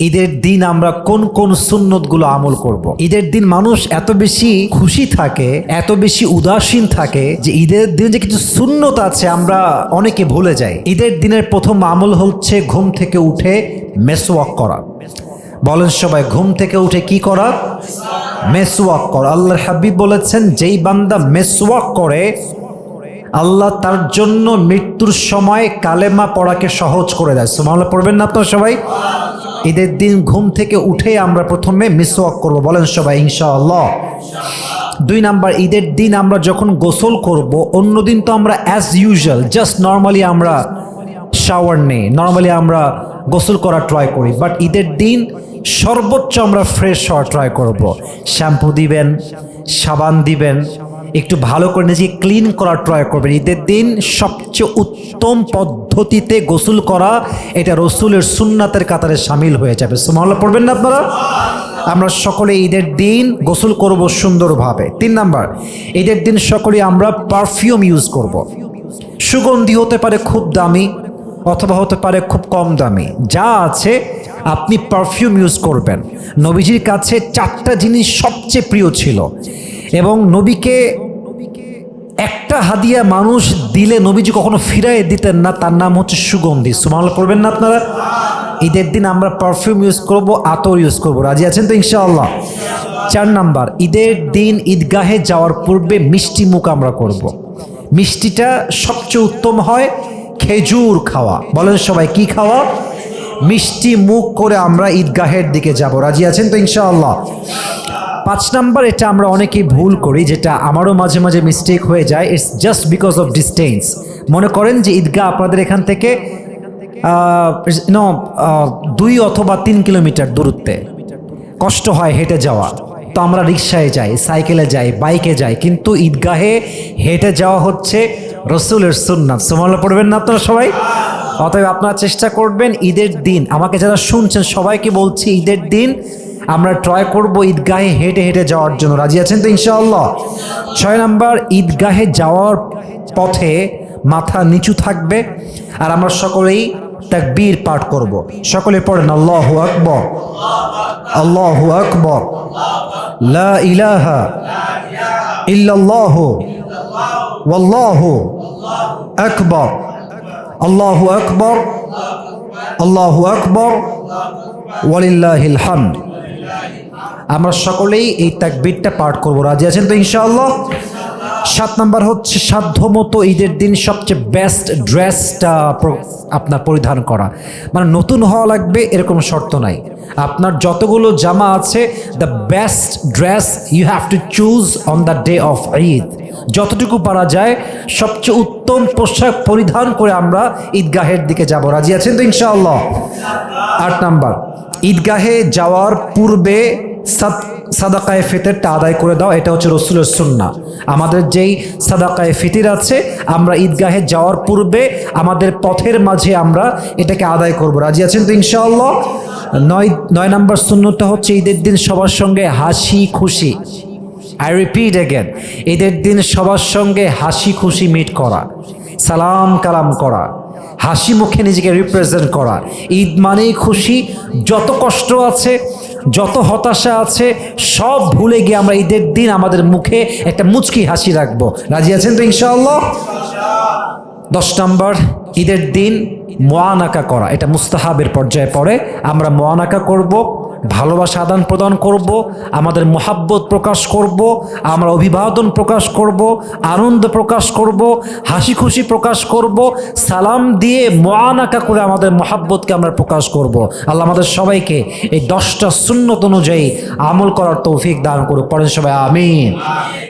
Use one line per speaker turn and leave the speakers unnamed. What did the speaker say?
ঈদের দিন আমরা কোন কোন সুন্নতগুলো আমল করব। ঈদের দিন মানুষ এত বেশি খুশি থাকে, এত বেশি উদাসীন থাকে যে ঈদের দিন যে কিছু সুন্নত আছে আমরা অনেকে ভুলে যাই। ঈদের দিনের প্রথম আমল হচ্ছে ঘুম থেকে উঠে মেসওয়াক করা। বলেন সবাই, ঘুম থেকে উঠে কি করা? মেসওয়াক করা। আল্লাহর হাবিব বলেছেন, যেই বান্দা মেসওয়াক করে, আল্লাহ তার জন্য মৃত্যুর সময় কালেমা পড়াকে সহজ করে দেয়। সুমাল্লাহ পড়বেন না আপনার সবাই? ঈদের দিন ঘুম থেকে উঠে আমরা প্রথমে মিসওয়াক করব। বলেন সবাই, ইনশাআল্লাহ। দুই নাম্বার, ঈদের দিন আমরা যখন গোসল করব, অন্য দিন তো আমরা অ্যাজ ইউজুয়াল জাস্ট নর্মালি আমরা শাওয়ার নেই নর্মালি আমরা গোসল করা ট্রাই করি। বাট ঈদের দিন সর্বোচ্চ আমরা ফ্রেশ হওয়ার ট্রাই করব। শ্যাম্পু দিবেন, সাবান দিবেন একটু ভালো করে নিজেকে ক্লিন করার ট্রাই করবেন। ঈদের দিন সবচেয়ে উত্তম পদ্ধতিতে গোসল করা, এটা রসুলের সুন্নাতের কাতারে সামিল হয়ে যাবে। সুমাল্লা পড়বেন না আপনারা? আমরা সকলে ঈদের দিন গোসল করব সুন্দরভাবে। তিন নাম্বার, ঈদের দিন সকলে আমরা পারফিউম ইউজ করব। সুগন্ধি হতে পারে খুব দামি অথবা হতে পারে খুব কম দামি। যা আছে আপনি পারফিউম ইউজ করবেন। নবীজির কাছে চারটা জিনিস সবচেয়ে প্রিয় ছিল। এবং নবীকে একটা হাদিয়া মানুষ দিলে নবীজি কখনো ফিরাই দিতেন না, তার নাম হচ্ছে সুগন্ধি। সুমাল করবেন না আপনারা? ঈদের দিন আমরা পারফিউম ইউজ করব, আতর ইউজ করব। রাজি আছেন তো ইনশাআল্লাহ? চার নাম্বার, ঈদের দিন ঈদগাহে যাওয়ার পূর্বে মিষ্টি মুখ আমরা করব। মিষ্টিটা সবচেয়ে উত্তম হয় খেজুর খাওয়া। বলেন সবাই, কি খাওয়া? মিষ্টি মুখ করে আমরা ঈদগাহের দিকে যাব। রাজি আছেন তো ইনশাআল্লাহ? পাঁচ নাম্বার এটা আমরা অনেকেই ভুল করি, যেটা আমারও মাঝে মাঝে মিস্টেক হয়ে যায় it's just because of distance মনে করেন যে ঈদগাহ আপনাদের এখান থেকে নো দুই অথবা তিন কিলোমিটার দূরত্বে। কষ্ট হয় হেঁটে যাওয়া। তো আমরা রিক্সায় যাই, সাইকেলে যাই, বাইকে যাই, কিন্তু ঈদগাহে হেঁটে যাওয়া হচ্ছে রসুলের সুন্নাত। সোমাল্লা পড়বেন না আপনারা সবাই? অতএব আপনারা চেষ্টা করবেন ঈদের দিন, আমাকে যারা শুনছেন সবাইকে বলছি ঈদের দিন আমরা ট্রাই করব ঈদগাহে হেঁটে হেঁটে যাওয়ার জন্য। রাজি আছেন তো ইনশাআল্লাহ? ছয় নাম্বার, ঈদগাহে যাওয়ার পথে মাথা নিচু থাকবে আর আমরা সকলেই তাকবীর পাঠ করব। সকলে পড়েন, আল্লাহু আকবর আল্লাহু আকবর, লা ইলাহা ইল্লাল্লাহ, ওয়াল্লাহু আকবর, আল্লাহু আকবর আল্লাহু আকবর, ওয়ালিল্লাহিল হামদ। আমরা সকলেই এই তাকবীরটা পাঠ করব। রাজি আছেন তো ইনশাআল্লাহ? সাত নাম্বার হচ্ছে সাধ্যমতো ঈদের দিন সবচেয়ে বেস্ট ড্রেসটা আপনার পরিধান করা। মানে নতুন হওয়া লাগবে এরকম শর্ত নাই। আপনার যতগুলো জামা আছে the best dress you have to choose on the day of Eid যতটুকু পারা যায়, সবচেয়ে উত্তম পোশাক পরিধান করে আমরা ঈদগাহের দিকে যাব। রাজি আছেন তো ইনশাআল্লাহ? আট নাম্বার, ঈদগাহে যাওয়ার পূর্বে সাদাকায়ে ফিতেরটা আদায় করে দাও, এটা হচ্ছে রসুলের সুন্না। আমাদের যেই সাদাকায়ে ফিতির আছে, আমরা ঈদগাহে যাওয়ার পূর্বে আমাদের পথের মাঝে আমরা এটাকে আদায় করব। রাজি আছেন তো ইনশাআল্লাহ? নয় নয় নম্বর শূন্যটা হচ্ছে ঈদের দিন সবার সঙ্গে হাসি খুশি। আই রিপিট অ্যাগেন ঈদের দিন সবার সঙ্গে হাসি খুশি মিট করা, সালাম কালাম করা, হাসি মুখে নিজেকে রিপ্রেজেন্ট করা। ঈদ মানেই খুশি, যত কষ্ট আছে যত হতাশা আছে, সব ভুলে গিয়ে আমরা ঈদের দিন আমাদের মুখে একটা মুচকি হাসি রাখব। রাজি আছেন তো ইনশাআল্লাহ? দশ নম্বর, ঈদের দিন মোয়ানাকা করা, এটা মুস্তাহাবের পর্যায়ে পড়ে, আমরা মোয়ানাকা করব। ভালোবাসা আদান প্রদান করব, আমাদের মোহাব্বত প্রকাশ করব, আমরা অভিবাদন প্রকাশ করব, আনন্দ প্রকাশ করব, হাসি খুশি প্রকাশ করব, সালাম দিয়ে মোয়ানাকা করে আমাদের মোহাব্বতকে আমরা প্রকাশ করব। আল্লাহ আমাদের সবাইকে এই দশটা শূন্যত অনুযায়ী আমল করার তৌফিক দান করুক। পরে সবাই, আমিন।